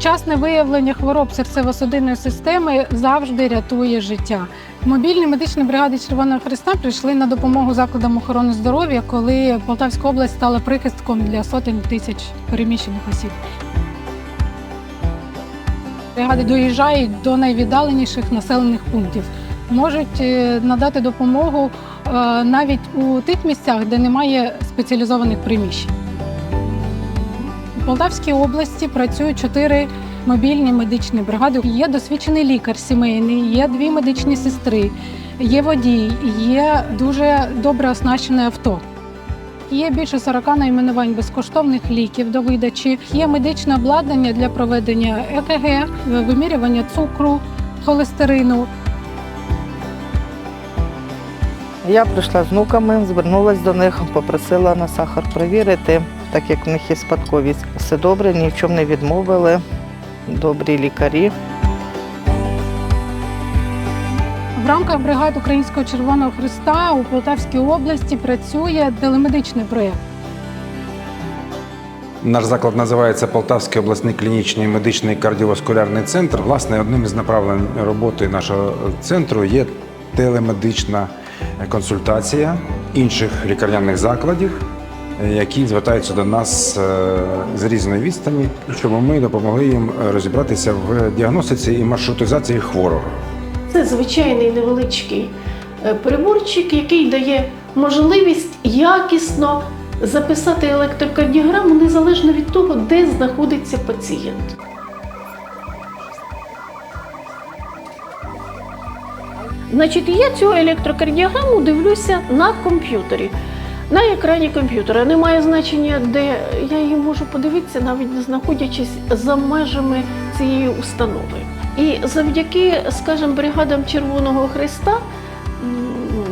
Вчасне виявлення хвороб серцево-судинної системи завжди рятує життя. Мобільні медичні бригади Червоного Христа прийшли на допомогу закладам охорони здоров'я, коли Полтавська область стала прихистком для сотень тисяч переміщених осіб. Бригади доїжджають до найвіддаленіших населених пунктів, можуть е, надати допомогу е, навіть у тих місцях, де немає спеціалізованих приміщень. У Полтавській області працюють чотири мобільні медичні бригади. Є досвідчений лікар сімейний, є дві медичні сестри, є водій, є дуже добре оснащене авто. Є більше 40 найменувань безкоштовних ліків до видачі. Є медичне обладнання для проведення ЕКГ, вимірювання цукру, холестерину. Я прийшла з внуками, звернулася до них, попросила на сахар перевірити, так як в них є спадковість. Все добре, ні в чому не відмовили. Добрі лікарі. В рамках бригад Українського Червоного Христа у Полтавській області працює телемедичний проєкт. Наш заклад називається Полтавський обласний клінічний медичний кардіоваскулярний центр. Власне, одним із направлень роботи нашого центру є телемедична консультація інших лікарняних закладів, які звертаються до нас е, з різної відстані, щоб ми допомогли їм розібратися в діагностиці і маршрутизації хворого. Це звичайний невеличкий е, приборчик, який дає можливість якісно записати електрокардіограму незалежно від того, де знаходиться пацієнт. Значить, я цю електрокардіограму дивлюся на комп'ютері. На екрані комп'ютера немає значення, де я її можу подивитися, навіть не знаходячись за межами цієї установи. І завдяки, скажімо, бригадам Червоного Христа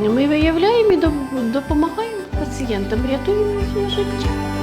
ми виявляємо і допомагаємо пацієнтам, рятуємо їхнє життя.